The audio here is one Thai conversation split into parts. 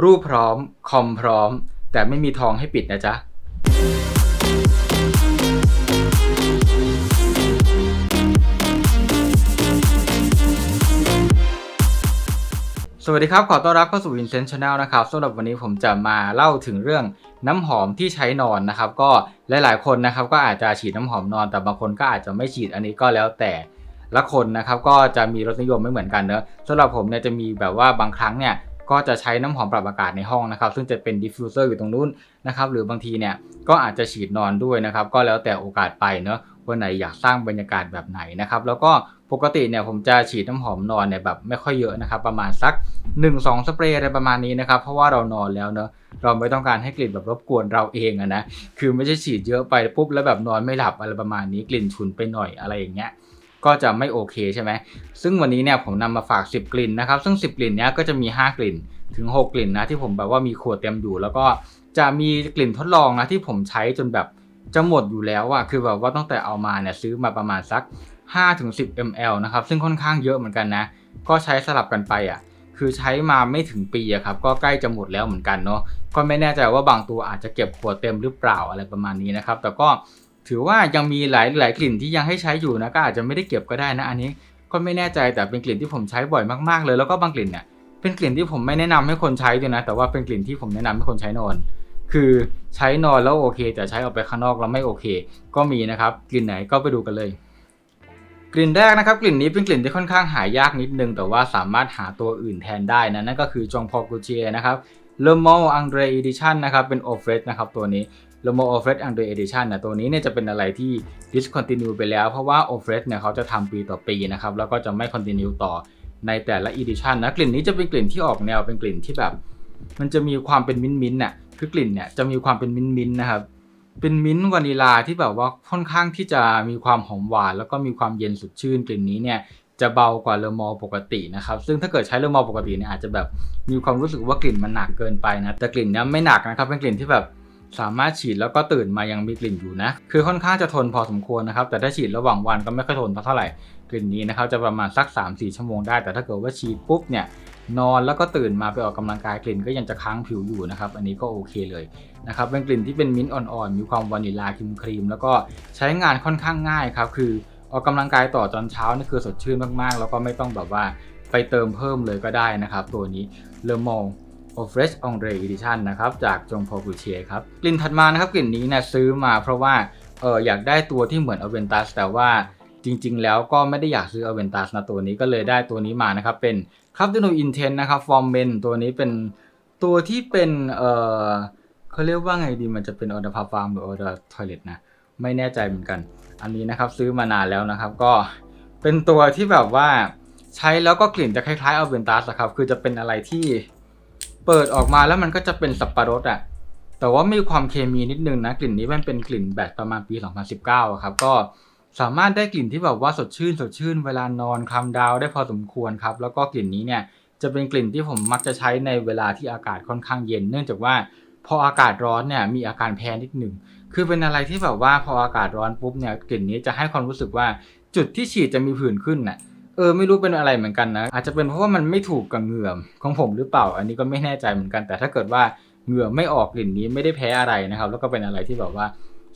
รูปพร้อม คอมพร้อม แต่ไม่มีทองให้ปิดนะจ๊ะ สวัสดีครับ ขอต้อนรับเข้าสู่ Vincent Channel นะครับสำหรับวันนี้ผมจะมาเล่าถึงเรื่องน้ำหอมที่ใช้นอนนะครับ ก็หลายๆ คนนะครับ ก็อาจจะฉีดน้ำหอมนอน แต่บางคนก็อาจจะไม่ฉีดอันนี้ก็แล้วแต่ละคนนะครับ ก็จะมีรสนิยมไม่เหมือนกันเนอะสำหรับผมเนี่ยจะมีแบบว่าบางครั้งเนี่ย ก็จะใช้น้ำหอมปรับอากาศในห้องนะครับ ซึ่งจะเป็นดิฟฟิวเซอร์อยู่ตรงนู้นนะครับ หรือบางทีเนี่ยก็อาจจะฉีดนอนด้วยนะครับ ก็แล้วแต่โอกาสไปเนอะวันไหนอยากสร้างบรรยากาศแบบไหนนะครับ แล้วก็ปกติเนี่ยผมจะฉีดน้ำหอมนอนเนี่ยแบบไม่ค่อยเยอะนะครับ ประมาณสัก 1-2 สเปรย์อะไรประมาณนี้นะครับ เพราะว่าเรานอนแล้วเนอะเราไม่ต้องการให้กลิ่นแบบรบกวนเราเองอะนะคือไม่ใช่ฉีดเยอะไปปุ๊บแล้วแบบนอนไม่หลับอะไรประมาณนี้กลิ่นฉุนไปหน่อยอะไรอย่างเงี้ย ก็จะไม่โอเคใช่ไหมซึ่งวันนี้เนี่ยผมนำมาฝาก 10 กลิ่นนะครับ ซึ่ง 10 กลิ่นเนี้ยก็จะมี 5 กลิ่นถึง 6 กลิ่นนะที่ผมแบบว่ามีขวดเต็มอยู่ แล้วก็จะมีกลิ่นทดลองนะที่ผมใช้จนแบบจะหมดอยู่แล้วอะคือแบบว่าตั้งแต่เอามาเนี่ยซื้อมาประมาณสัก 5-10 ml นะครับซึ่งค่อนข้างเยอะเหมือนกันนะ ก็ใช้สลับกันไปอะคือใช้มาไม่ถึงปีอะครับก็ใกล้จะหมดแล้วเหมือนกันเนาะก็ไม่แน่ใจว่าบางตัวอาจจะเก็บขวดเต็มหรือเปล่าอะไรประมาณนี้นะครับแต่ก็ ถือว่ายังมีหลายหลายกลิ่นที่ยังให้ใช้อยู่นะก็อาจจะไม่ได้เก็บก็ได้นะอันนี้ก็ไม่แน่ใจแต่เป็นกลิ่นที่ผมใช้บ่อยมากๆเลยแล้วก็บางกลิ่นเนี่ยเป็นกลิ่นที่ผมไม่แนะนำให้คนใช้ด้วยนะ แต่ว่าเป็นกลิ่นที่ผมแนะนำให้คนใช้นอน คือใช้นอนแล้วโอเค แต่ใช้ออกไปข้างนอกแล้วไม่โอเค ก็มีนะครับกลิ่นไหนก็ไปดูกันเลย กลิ่นแรกนะครับกลิ่นนี้เป็นกลิ่นที่ค่อนข้างหายากนิดนึง แต่ว่าสามารถหาตัวอื่นแทนได้นะนั่นก็คือจงพอกูเจียนะครับเลมออังเดรอีดิชันนะครับเป็นโอเฟรสนะครับตัวนี้ เลมอโอเฟรสอังเดรอีดิชันนะตัวนี้เนี่ยจะเป็นอะไรที่ discontinue ไปแล้วเพราะว่าโอเฟรสเนี่ยเขาจะทำปีต่อปีนะครับแล้วก็จะไม่ continue ต่อในแต่ละ edition นะกลิ่นนี้จะเป็นกลิ่นที่ออกแนวเป็นกลิ่นที่แบบ มันจะมีความเป็นมิ้นมิ้นท์น่ะคือกลิ่นเนี่ยจะมีความเป็นมิ้นมิ้นนะครับเป็นมิ้นวานิลาที่แบบว่าค่อนข้างที่จะมีความหอมหวาน แล้วก็มีความเย็นสดชื่นกลิ่นนี้เนี่ยจะเบากว่าเลอมอปกตินะครับ ซึ่งถ้าเกิดใช้เลอมอปกติเนี่ยอาจจะแบบมีความรู้สึกว่ากลิ่นมันหนักเกินไปนะแต่กลิ่นนี้ไม่หนักนะครับเป็นกลิ่นที่แบบ สามารถฉีดแล้วก็ตื่นมายังมีกลิ่นอยู่นะ คือค่อนข้างจะทนพอสมควรนะครับ แต่ถ้าฉีดระหว่างวันก็ไม่ค่อยทนเท่าไหร่ กลิ่นนี้นะครับจะประมาณสัก 3-4 ชั่วโมงได้ แต่ถ้าเกิดว่าฉีดปุ๊บเนี่ยนอนแล้วก็ตื่นมาไปออกกำลังกายกลิ่นก็ยังจะค้างผิวอยู่นะครับ อันนี้ก็โอเคเลยนะครับ เป็นกลิ่นที่เป็นมิ้นท์อ่อนๆ มีความวานิลลาครีมครีมๆแล้วก็ใช้งานค่อนข้างง่ายครับ คือออกกำลังกายต่อตอนเช้านี่คือสดชื่นมากๆ แล้วก็ไม่ต้องแบบว่าไปเติมเพิ่มเลยก็ได้นะครับ ตัวนี้เลอมอง โอเฟรชองเดรอีดิชันนะครับจากจงพอกูเชียครับกลิ่นถัดมานะครับกลิ่นนี้นี่ยซื้อมาเพราะว่าเอออยากได้ตัวที่เหมือนอเวนตัสแต่ว่าจริง ๆ แล้วก็ไม่ได้อยากซื้ออเวนตัสนะตัวนี้ก็เลยได้ตัวนี้มานะครับเป็นครับดิโนอินเทนนะครับฟอร์มเมนตัวนี้เป็นตัวที่เป็นเออเขาเรียกว่าไงดีมันจะเป็นออเดอร์พาฟาร์มหรือออเดอร์ทอยเลทนะไม่แน่ใจเหมือนกัน อันนี้นะครับซื้อมานานแล้วนะครับก็เป็นตัวที่แบบว่าใช้แล้วก็กลิ่นจะคล้ายๆอเวนตัสครับคือจะเป็นอะไรที่ เปิดออกมาแล้วมันก็จะเป็นสับปะรดอะแต่ว่ามีความเคมีนิดนึงนะกลิ่นนี้มันเป็นกลิ่นแบตประมาณปี 2019 ครับก็สามารถได้กลิ่นที่แบบว่าสดชื่นสดชื่นเวลานอนคลำดาวได้พอสมควรครับแล้วก็กลิ่นนี้เนี่ยจะเป็นกลิ่นที่ผมมักจะใช้ในเวลาที่อากาศค่อนข้างเย็น เนื่องจากว่าพออากาศร้อนเนี่ยมีอาการแพ้นิดหนึ่งคือเป็นอะไรที่แบบว่าพออากาศร้อนปุ๊บเนี่ยกลิ่นนี้จะให้ความรู้สึกว่าจุดที่ฉีดจะมีผื่นขึ้นน่ะ เออไม่รู้เป็นอะไรเหมือนกันนะ อาจจะเป็นเพราะว่ามันไม่ถูกกับเหงื่อของผมหรือเปล่า อันนี้ก็ไม่แน่ใจเหมือนกัน แต่ถ้าเกิดว่าเหงื่อไม่ออกกลิ่นนี้ไม่ได้แพ้อะไรนะครับ แล้วก็เป็นอะไรที่แบบว่า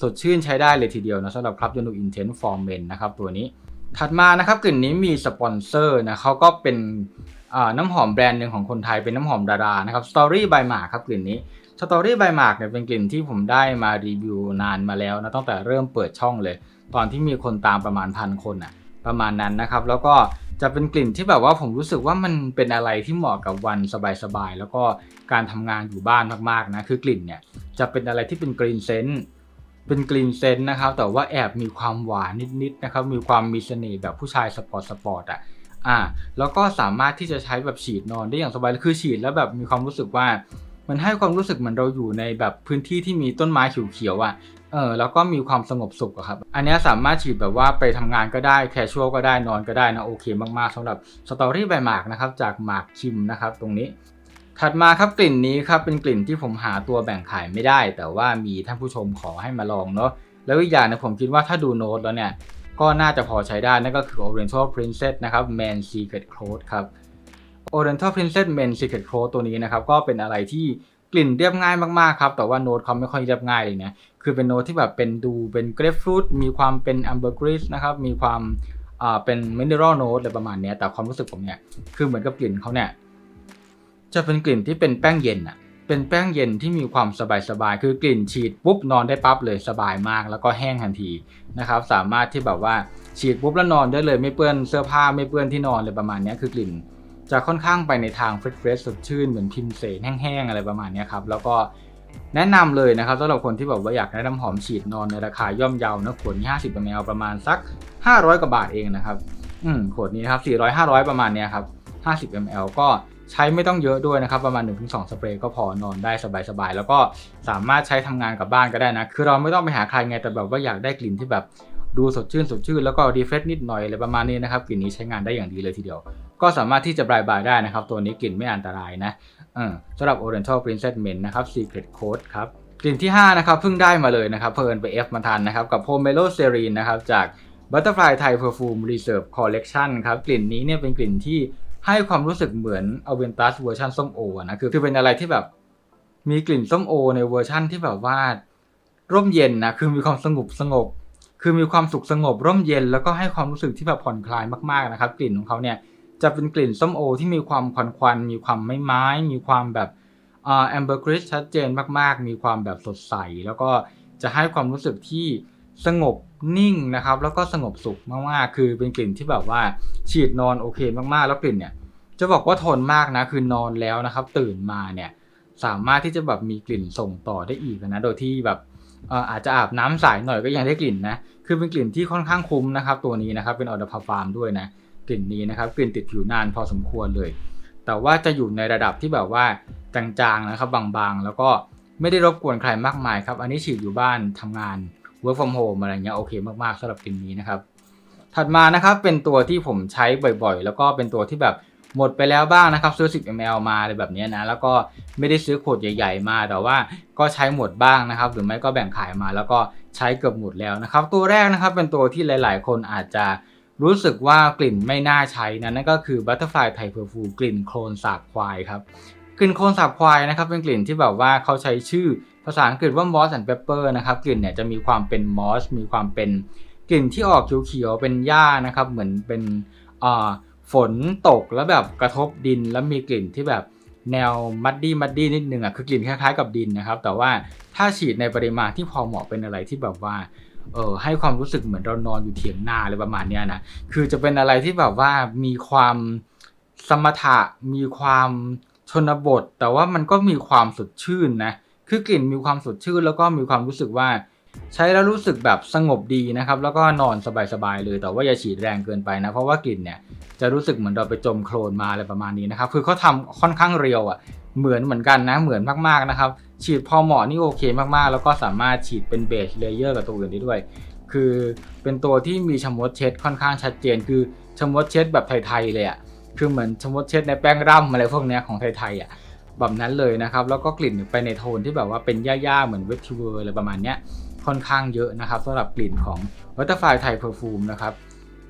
สดชื่นใช้ได้เลยทีเดียวนะสำหรับครับยนูอินเทนฟอร์เมนนะครับตัวนี้ ถัดมานะครับกลิ่นนี้มีสปอนเซอร์นะเขาก็เป็นน้ำหอมแบรนด์หนึ่งของคนไทยเป็นน้ำหอมดารานะครับ Story by Mark ครับกลิ่นนี้ Story by Mark เนี่ยเป็นกลิ่นที่ผมได้มารีวิวนานมาแล้วนะตั้งแต่เริ่มเปิดช่องเลย ตอนที่มีคนตามประมาณพันคนอะ ประมาณนั้นนะครับ แล้วก็จะเป็นกลิ่นที่แบบว่าผมรู้สึกว่ามันเป็นอะไรที่เหมาะกับวันสบายๆแล้วก็การทำงานอยู่บ้านมากๆนะคือกลิ่นเนี่ยจะเป็นอะไรที่เป็นกรีนเซนต์เป็นกรีนเซนต์นะครับ แต่ว่าแอบมีความหวานนิดๆนะครับ มีความมีเสน่ห์แบบผู้ชายสปอร์ตสปอร์ตอะอ่า แล้วก็สามารถที่จะใช้แบบฉีดนอนได้อย่างสบายคือฉีดแล้วแบบมีความรู้สึกว่ามันให้ความรู้สึกเหมือนเราอยู่ในแบบพื้นที่ที่มีต้นไม้เขียวๆอะ เออแล้วก็มีความสงบสุขอะครับ อันนี้สามารถฉีดแบบว่าไปทำงานก็ได้แคชชวลก็ได้นอนก็ได้นะโอเคมากๆสำหรับสตอรี่ใบหมากนะครับจากหมากคิมนะครับตรงนี้ ถัดมาครับกลิ่นนี้ครับเป็นกลิ่นที่ผมหาตัวแบ่งขายไม่ได้ แต่ว่ามีท่านผู้ชมขอให้มาลองเนาะแล้วอีกอย่างนะผมคิดว่าถ้าดูโน้ตแล้วเนี่ย ก็น่าจะพอใช้ได้นั่นก็คือ Oriental Princess นะครับ Man Secret Clothes ครับ Oriental Princess Men Secret Clothes ตัวนี้นะครับก็เป็นอะไรที่กลิ่นเรียบง่ายมากๆครับแต่ว่าโน้ตเขาไม่ค่อยเรียบง่ายเลยนะ คือเป็นโน้ตที่แบบเป็นดูเป็นเกรฟฟรุตมีความเป็น ambergris นะครับ มีความอ่าเป็น mineral note อะไรประมาณเนี้ยแต่ความรู้สึกผมเนี่ยคือเหมือนกับกลิ่นเขาเนี่ยจะเป็นกลิ่นที่เป็นแป้งเย็นอะเป็นแป้งเย็นที่มีความสบายๆคือกลิ่นฉีดปุ๊บนอนได้ปั๊บเลยสบายมาก แล้วก็แห้งทันทีนะครับ สามารถที่แบบว่าฉีดปุ๊บแล้วนอนได้เลยไม่เปื้อนเสื้อผ้าไม่เปื้อนที่นอนเลยประมาณนี้คือกลิ่นจะค่อนข้างไปในทางเฟรชเฟรชสดชื่นเหมือนพิมเสนแห้งๆอะไรประมาณนี้ครับแล้วก็ แนะนำเลยนะครับสำหรับคนที่แบบว่าอยากได้น้ำหอมฉีดนอนในราคาย่อมเยานะขวดนี้50 ml ประมาณสัก 500 กว่าบาทเองนะครับ อืมขวดนี้นะครับ400 500 ประมาณเนี้ยครับ50 ml ก็ใช้ไม่ต้องเยอะด้วยนะครับ ประมาณ 1-2 สเปรย์ก็พอนอนได้สบายๆ แล้วก็สามารถใช้ทำงานกับบ้านก็ได้นะ คือเราไม่ต้องไปหาใครไงแต่แบบว่าอยากได้กลิ่นที่แบบดูสดชื่นสดชื่นแล้วก็รีเฟรชนิดหน่อยอะไรประมาณนี้นะครับกลิ่นนี้ใช้งานได้อย่างดีเลยทีเดียว ก็สามารถที่จะบายบายได้นะครับ ตัวนี้กลิ่นไม่อันตรายนะ สำหรับ Oriental Princess Men นะครับ Secret Code ครับกลิ่นที่ 5 นะครับเพิ่งได้มาเลยนะครับ เพลินไป F มาทันนะครับ กับ Pomelo Serene นะครับ จาก Butterfly Thai Perfume Reserve Collection ครับ กลิ่นนี้เนี่ยเป็นกลิ่นที่ให้ความรู้สึกเหมือน Aventus เวอร์ชันส้มโอนะคือคือเป็นอะไรที่แบบมีกลิ่นส้มโอในเวอร์ชั่นที่แบบว่า ร่มเย็นนะคือมีความสงบสงบ คือมีความสุขสงบร่มเย็น แล้วก็ให้ความรู้สึกที่แบบผ่อนคลายมากๆนะครับ กลิ่นของเขาเนี่ย จะเป็นกลิ่นส้มโอที่มีความควันควันๆมีความไม่ไม้มีความแบบแอมเบอร์กริสชัดเจนมากๆ มีความแบบสดใส แล้วก็จะให้ความรู้สึกที่สงบนิ่งนะครับ แล้วก็สงบสุขมากๆ คือเป็นกลิ่นที่แบบว่าฉีดนอนโอเคมากๆ แล้วกลิ่นเนี่ยจะบอกว่าทนมากนะคือนอนแล้วนะครับ ตื่นมาเนี่ยสามารถที่จะแบบมีกลิ่นส่งต่อได้อีกนะโดยที่แบบอาจจะอาบน้ำสายหน่อยก็ยังได้กลิ่นนะ คือเป็นกลิ่นที่ค่อนข้างคุ้มนะครับ ตัวนี้นะครับเป็นออเดอร์พาฟาร์มด้วยนะ กลิ่นนี้นะครับกลิ่นติดผิวนานพอสมควรเลย แต่ว่าจะอยู่ในระดับที่แบบว่าจางๆนะครับบางๆ แล้วก็ไม่ได้รบกวนใครมากมายครับอันนี้ฉีดอยู่บ้านทำงาน work from home อะไรเงี้ยโอเคมากๆสำหรับกลิ่นนี้นะครับถัดมานะครับเป็นตัวที่ผมใช้บ่อยๆ แล้วก็เป็นตัวที่แบบหมดไปแล้วบ้างนะครับซื้อ 10 ml มาอะไรแบบเนี้ยนะแล้วก็ไม่ได้ซื้อขวดใหญ่ ๆ มาแต่ว่าก็ใช้หมดบ้างนะครับ หรือไม่ก็แบ่งขายมาแล้วก็ใช้เกือบหมดแล้วนะครับ ตัวแรกนะครับเป็นตัวที่หลาย ๆ คนอาจจะ รู้สึกว่ากลิ่นไม่น่าใช้นะนั่นก็คือ Butterfly Thai Perfume กลิ่นโคลนสาบควายครับกลิ่นโคลนสาบควายนะครับเป็นกลิ่นที่แบบว่าเขาใช้ชื่อภาษาอังกฤษว่า moss and pepper นะครับกลิ่นเนี่ยจะมีความเป็นมอสมีความเป็นกลิ่นที่ออกเขียวๆเป็นหญ้านะครับเหมือนเป็นอ่าฝนตกแล้วแบบกระทบดินแล้วมีกลิ่นที่แบบแนวมัดดี้มัดดี้นิดนึงอะคือกลิ่นคล้ายๆกับดินนะครับแต่ว่าถ้าฉีดในปริมาณที่พอเหมาะเป็นอะไรที่แบบว่า เออให้ความรู้สึกเหมือนเรานอนอยู่เถียงนาอะไรประมาณเนี้ยนะคือจะเป็นอะไรที่แบบว่ามีความสมถะมีความชนบท แต่ว่ามันก็มีความสดชื่นนะคือกลิ่นมีความสดชื่น แล้วก็มีความรู้สึกว่าใช้แล้วรู้สึกแบบสงบดีนะครับ แล้วก็นอนสบายๆเลย แต่ว่าอย่าฉีดแรงเกินไปนะ เพราะว่ากลิ่นเนี่ยจะรู้สึกเหมือนเราไปจมโคลนมาอะไรประมาณนี้นะครับ คือเขาทำค่อนข้างเรียวอะ เหมือนเหมือนกันนะเหมือนมากๆนะครับ ฉีดพอเหมาะนี่โอเคมากๆ แล้วก็สามารถฉีดเป็นเบสเลเยอร์กับตัวอื่นได้ด้วย คือเป็นตัวที่มีชมดเช็ดค่อนข้างชัดเจน คือชมดเช็ดแบบไทยๆเลยอะคือเหมือนชมดเช็ดในแป้งร่ำอะไรพวกเนี้ยของไทยๆอะแบบนั้นเลยนะครับ แล้วก็กลิ่นไปในโทนที่แบบว่าเป็นหญ้าๆเหมือนเวทิเวอร์อะไรประมาณเนี้ยค่อนข้างเยอะนะครับสำหรับกลิ่นของ Butterfly Thai Perfume นะครับ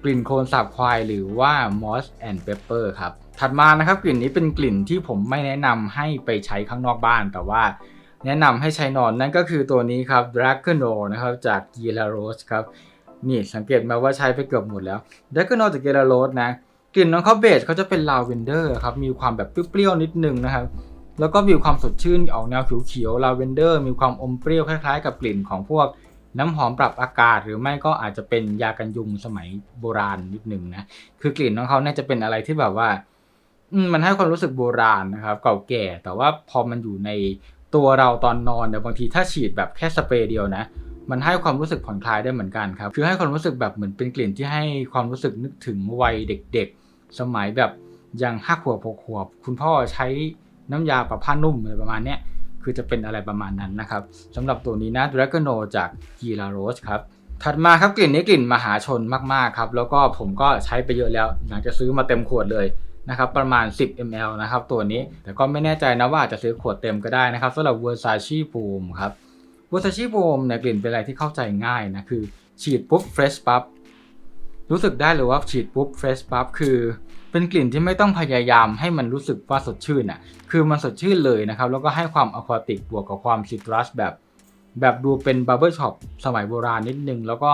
กลิ่นโคลนสาบควายหรือว่า Moss and Pepper ครับ ถัดมานะครับกลิ่นนี้เป็นกลิ่นที่ผมไม่แนะนำให้ไปใช้ข้างนอกบ้านแต่ว่าแนะนำให้ใช้นอนนั่นก็คือตัวนี้ครับ Dragono นะครับจาก g i l a r o s ครับนี่สังเกตไหมาว่าใช้ไปเกือบหมดแล้ว Dragono จาก g i l a r o s นะกลิ่นของเขาเบสเขาจะเป็นลาเวนเดอร์ครับมีความแบบเปรี้ยวๆนิดนึงนะครับแล้วก็มีความสดชื่นออกแนวเขียวๆลาเวนเดอร์มีความอมเปรี้ยวคล้ายๆ กับกลิ่นของพวก น้ำหอมปรับอากาศหรือไม่ก็อาจจะเป็นยากันยุงสมัยโบราณนิดหนึ่งนะคือกลิ่นของเขาเนี่ยจะเป็นอะไรที่แบบว่ามันให้ความรู้สึกโบราณนะครับเก่าแก่ แต่ว่าพอมันอยู่ในตัวเราตอนนอนเนี่ยบางทีถ้าฉีดแบบแค่สเปรย์เดียวนะ มันให้ความรู้สึกผ่อนคลายได้เหมือนกันครับคือให้ความรู้สึกแบบเหมือนเป็นกลิ่นที่ให้ความรู้สึกนึกถึงวัยเด็ก ๆ สมัยแบบยังห้าขวบหกขวบ คุณพ่อใช้น้ำยาปรับผ้านุ่มอะไรประมาณเนี้ย คือจะเป็นอะไรประมาณนั้นนะครับสำหรับตัวนี้นะ Dragono จาก g i l a r o s ครับถัดมาครับกลิ่นนี้กลิ่นมหาชนมากๆครับแล้วก็ผมก็ใช้ไปเยอะแล้วหลังจากซื้อมาเต็มขวดเลยนะครับประมาณ 10 ml นะครับตัวนี้แต่ก็ไม่แน่ใจนะว่าอาจจะซื้อขวดเต็มก็ได้นะครับสำหรับ Versace Boom ครับ Versace Boom เนี่ยกลิ่นเป็นอะไรที่เข้าใจง่ายนะคือฉีดปุ๊บ fresh ปั๊บรู้สึกได้เลยว่าฉีดปุ๊บ fresh ปั๊บคือ เป็นกลิ่นที่ไม่ต้องพยายามให้มันรู้สึกว่าสดชื่นอะ คือมันสดชื่นเลยนะครับ แล้วก็ให้ความอะควาติกบวกกับความซิตรัสแบบ แบบดูเป็นบับเบิลช็อปสมัยโบราณนิดนึง แล้วก็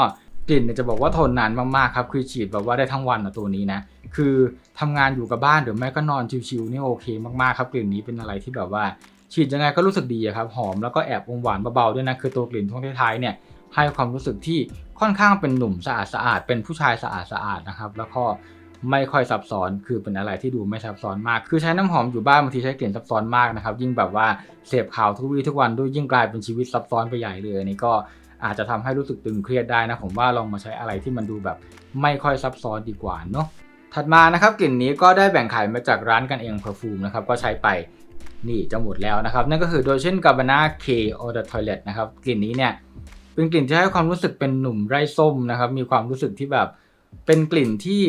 กลิ่นจะบอกว่าทนนานมากๆครับ คือฉีดแบบว่าได้ทั้งวันนะตัวนี้นะ คือทำงานอยู่กับบ้านหรือไม่ก็นอนชิวๆนี่โอเคมากๆครับ กลิ่นนี้เป็นอะไรที่แบบว่า ฉีดยังไงก็รู้สึกดีครับ หอมแล้วก็แอบอมหวานเบาๆด้วยนะ คือตัวกลิ่นช่วงท้ายๆเนี่ยให้ความรู้สึกที่ค่อนข้างเป็นหนุ่มสะอาดสะอาดๆเป็นผู้ชายสะอาดสะอาดๆนะครับ แล้วก็ ไม่ค่อยซับซ้อน คือเป็นอะไรที่ดูไม่ซับซ้อนมาก คือใช้น้ำหอมอยู่บ้านบางทีใช้กลิ่นซับซ้อนมากนะครับ ยิ่งแบบว่าเสพข่าวทุกวี่ทุกวันด้วยยิ่งกลายเป็นชีวิตซับซ้อนไปใหญ่เลยนี่ก็อาจจะทำให้รู้สึกตึงเครียดได้นะ ผมว่าลองมาใช้อะไรที่มันดูแบบไม่ค่อยซับซ้อนดีกว่าเนาะ ถัดมานะครับกลิ่นนี้ก็ได้แบ่งขายมาจากร้านกันเองเพอร์ฟูมนะครับ ก็ใช้ไปนี่จะหมดแล้วนะครับ นั่นก็คือโดยเช่นกาบานาเคโอเดอร์ทอยเลตนะครับกลิ่นนี้เนี่ยเป็นกลิ่นที่ให้ความรู้สึกเป็นหนุ่มไร่ส้มนะครับ มีความรู้สึกที่แบบเป็นกลิ่นที่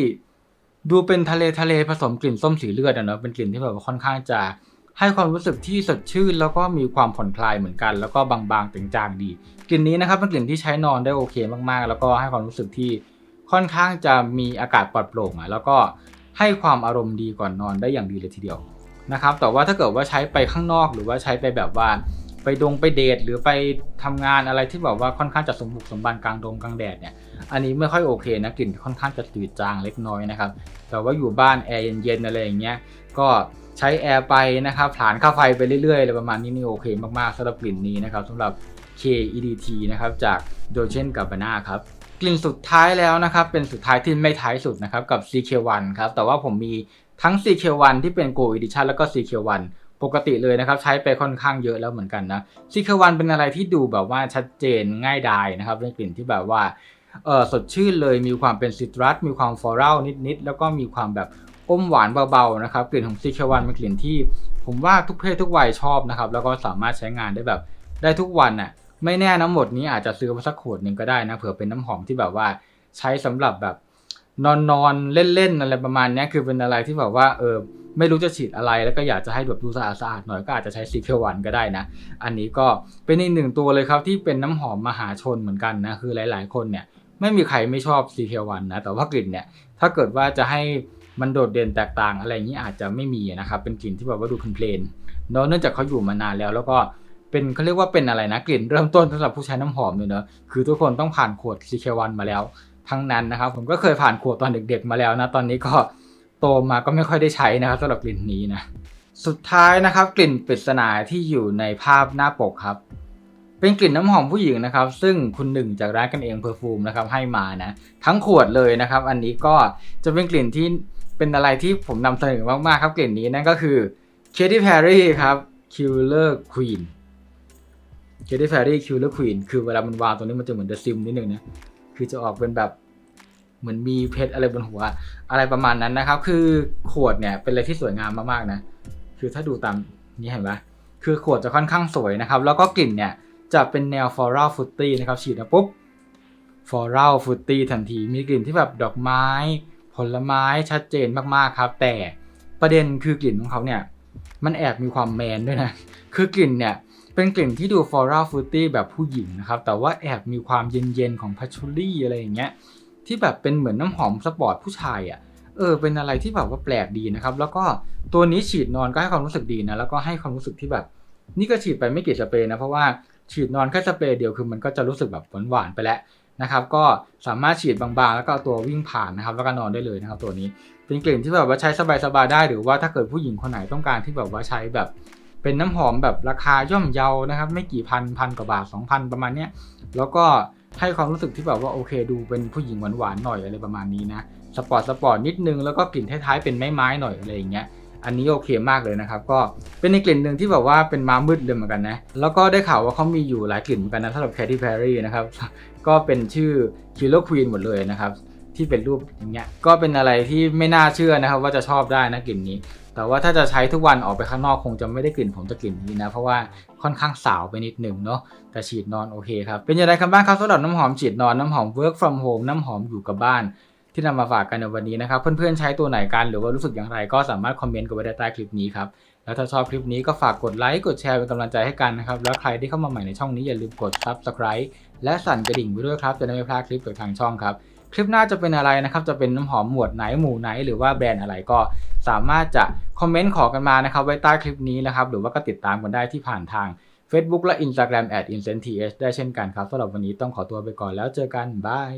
ดูเป็นทะเลทะเลผสมกลิ่นส้มสีเลือดอะเนาะเป็นกลิ่นที่แบบว่าค่อนข้างจะให้ความรู้สึกที่สดชื่น แล้วก็มีความผ่อนคลายเหมือนกัน แล้วก็บางๆจางๆดี กลิ่นนี้นะครับเป็นกลิ่นที่ใช้นอนได้โอเคมากๆ แล้วก็ให้ความรู้สึกที่ค่อนข้างจะมีอากาศปลอดโปร่งอะแล้วก็ให้ความอารมณ์ดีก่อนนอนได้อย่างดีเลยทีเดียวนะครับแต่ว่าถ้าเกิดว่าใช้ไปข้างนอกหรือว่าใช้ไปแบบว่า ไปดงไปเดทหรือไปทำงานอะไรที่แบบว่าค่อนข้างจะสมบุกสมบันกลางดงกลางแดดเนี่ยอันนี้ไม่ค่อยโอเคนะกลิ่นค่อนข้างจะจืดจางเล็กน้อยนะครับแต่ว่าอยู่บ้านแอร์เย็นๆอะไรอย่างเงี้ยก็ใช้แอร์ไปนะครับผลานค่าไฟไปเรื่อยๆอะไรประมาณนี้นี่โอเคมากๆสำหรับกลิ่นนี้นะครับสำหรับ KEDT นะครับจากโดเชนกับบานาครับกลิ่นสุดท้ายแล้วนะครับเป็นสุดท้ายที่ไม่ท้ายสุดนะครับกับ CK1 ครับแต่ว่าผมมีทั้ง CK1 ที่เป็น Go Edition แล้วก็ CK1 ปกติเลยนะครับใช้ไปค่อนข้างเยอะแล้วเหมือนกันนะ CK1 เป็นอะไรที่ดูแบบว่าชัดเจนง่ายดายนะครับเป็นกลิ่นที่แบบว่าเออสดชื่นเลยมีความเป็นซิตรัสมีความฟลอรัลนิดๆแล้วก็มีความแบบอมหวานเบาๆนะครับกลิ่นของ CK1 เป็นกลิ่นที่ ผมว่าทุกเพศทุกวัยชอบนะครับแล้วก็สามารถใช้งานได้แบบได้ทุกวันน่ะไม่แน่น้ำหมดนี้อาจจะซื้อมาสักขวดหนึ่งก็ได้นะเผื่อเป็นน้ำหอมที่แบบว่าใช้สำหรับแบบ นอนนอนๆเล่นๆอะไรประมาณนี้คือเป็นอะไรที่แบบว่าเออไม่รู้จะฉีดอะไรแล้วก็อยากจะให้แบบดูสะอาดสะอาดๆหน่อยก็อาจจะใช้ซีเควันก็ได้นะ อันนี้ก็เป็นอีกหนึ่งตัวเลยครับที่เป็นน้ำหอมมหาชนเหมือนกันนะคือหลาย ๆ คนเนี่ยไม่มีใครไม่ชอบซีเควันนะแต่ว่ากลิ่นเนี่ยถ้าเกิดว่าจะให้มันโดดเด่นแตกต่างอะไรอย่างนี้อาจจะไม่มีนะครับเป็นกลิ่นที่แบบว่าดูเพลนเนอะเนื่องจากเขาอยู่มานานแล้วแล้วก็เป็นเขาเรียกว่าเป็นอะไรนะกลิ่นเริ่มต้นสำหรับผู้ใช้น้ำหอมเลยเนอะคือทุกคนต้องผ่านขวด CK1 มาแล้ว ทั้งนั้นนะครับ ผมก็เคยผ่านขวดตอนเด็กๆมาแล้วนะ ตอนนี้ก็โตมาก็ไม่ค่อยได้ใช้นะครับสำหรับกลิ่นนี้นะ สุดท้ายนะครับกลิ่นปริศนาที่อยู่ในภาพหน้าปกครับ เป็นกลิ่นน้ำหอมผู้หญิงนะครับ ซึ่งคุณหนึ่งจากร้านกันเองเพอร์ฟูมนะครับให้มานะ ทั้งขวดเลยนะครับ อันนี้ก็จะเป็นกลิ่นที่เป็นอะไรที่ผมนำเสนอมากๆครับกลิ่นนี้นั่นก็คือ Katy Perry ครับ Killer Queen เคที่แฟรี่คิวเลอร์ควีนคือเวลามันวางตรงนี้มันจะเหมือนเดอะซิมนิดนึงนะ คือจะออกเป็นแบบเหมือนมีเพชรอะไรบนหัว อะไรประมาณนั้นนะครับ คือขวดเนี่ยเป็นอะไรที่สวยงามมากๆนะ คือถ้าดูตามนี้เห็นไหมคือขวดจะค่อนข้างสวยนะครับ แล้วก็กลิ่นเนี่ยจะเป็นแนวฟลอรัลฟ u ตตี้นะครับ ฉีดนะปุ๊บฟลอรัลฟ u ตตี้ทันทีมีกลิ่นที่แบบดอกไม้ ผลไม้ชัดเจนมากๆครับ แต่ประเด็นคือกลิ่นของเขาเนี่ย มันแอบมีความแมนด้วยนะ คือกลิ่นเนี่ย เป็นกลิ่นที่ดูฟลอรัลฟ u ตตี้แบบผู้หญิงนะครับ แต่ว่าแอบมีความเย็นๆของพัชชูรี่อะไรอย่างเงี้ย ที่แบบเป็นเหมือนน้ำหอมสปอร์ตผู้ชายอะ่ะ เออ เป็นอะไรที่แบบว่าแปลกดีนะครับ แล้วก็ตัวนี้ฉีดนอนก็ให้ความรู้สึกดีนะ แล้วก็ให้ความรู้สึกที่แบบ นี่ก็ฉีดไปไม่กี่สเปรย์นะ เพราะว่าฉีดนอนแค่สเปรย์เดียวคือมันก็จะรู้สึกแบบหวานๆไปแล้วนะครับ ก็สามารถฉีดบางๆ แล้วก็เอาตัววิ่งผ่านนะครับ แล้วก็นอนได้เลยนะครับ ตัวนี้ เป็นกลิ่นที่แบบว่าใช้สบายๆได้ หรือว่าถ้าเกิดผู้หญิงคนไหนต้องการที่แบบว่าใช้แบบ เป็นน้ำหอมแบบราคาย่อมเยานะครับ ไม่กี่พันพันกว่าบาท2,000ประมาณเนี้ยแล้วก็ให้ความรู้สึกที่แบบว่าโอเค ดูเป็นผู้หญิงหวานๆหน่อยอะไรประมาณนี้นะสปอร์ตสปอร์ตนิดนึงแล้วก็กลิ่นท้ายๆเป็นไม้ๆหน่อยอะไรอย่างเงี้ยอันนี้โอเคมากเลยนะครับ ก็เป็นในกลิ่นหนึ่งที่แบบว่าเป็นมามืดเลยเหมือนกันนะแล้วก็ได้ข่าวว่าเขามีอยู่หลายกลิ่นเหมือนกันนะสำหรับ Katy Perry นะครับก็เป็นชื่อ Killer Queen หมดเลยนะครับที่เป็นรูปอย่างเงี้ยก็เป็นอะไรที่ไม่น่าเชื่อนะครับ ว่าจะชอบได้นะกลิ่นนี้ แต่ว่าถ้าจะใช้ทุกวันออกไปข้างนอกคงจะไม่ได้กลิ่นผมจะกลิ่นนี้นะ เพราะว่าค่อนข้างสาวไปนิดหนึ่งเนาะแต่ฉีดนอนโอเคครับ เป็นอย่างไรกันบ้างครับสำหรับน้ำหอมฉีดนอนน้ำหอม work from home น้ำหอมอยู่กับบ้านที่นำมาฝากกันในวันนี้นะครับ เพื่อนๆใช้ตัวไหนกันหรือว่ารู้สึกอย่างไร ก็สามารถคอมเมนต์กันไว้ใต้คลิปนี้ครับ แล้วถ้าชอบคลิปนี้ก็ฝากกดไลค์กดแชร์เป็นกำลังใจให้กันนะครับ แล้วใครที่เข้ามาใหม่ในช่องนี้อย่าลืมกด subscribe และสั่นกระดิ่งไว้ด้วยครับ จะได้ไม่พลาดคลิปจากทางช่องครับ คลิปหน้าจะเป็นอะไรนะครับ จะเป็นน้ำหอมหมวดไหนหมู่ไหน หรือว่าแบรนด์อะไรก็ สามารถจะคอมเมนต์ขอกันมานะครับไว้ใต้คลิปนี้นะครับ หรือว่าก็ติดตามกันได้ที่ผ่านทาง Facebook และ Instagram at i n c e n t h ได้เช่นกันครับสำหรับวันนี้ต้องขอตัวไปก่อนแล้วเจอกันบาย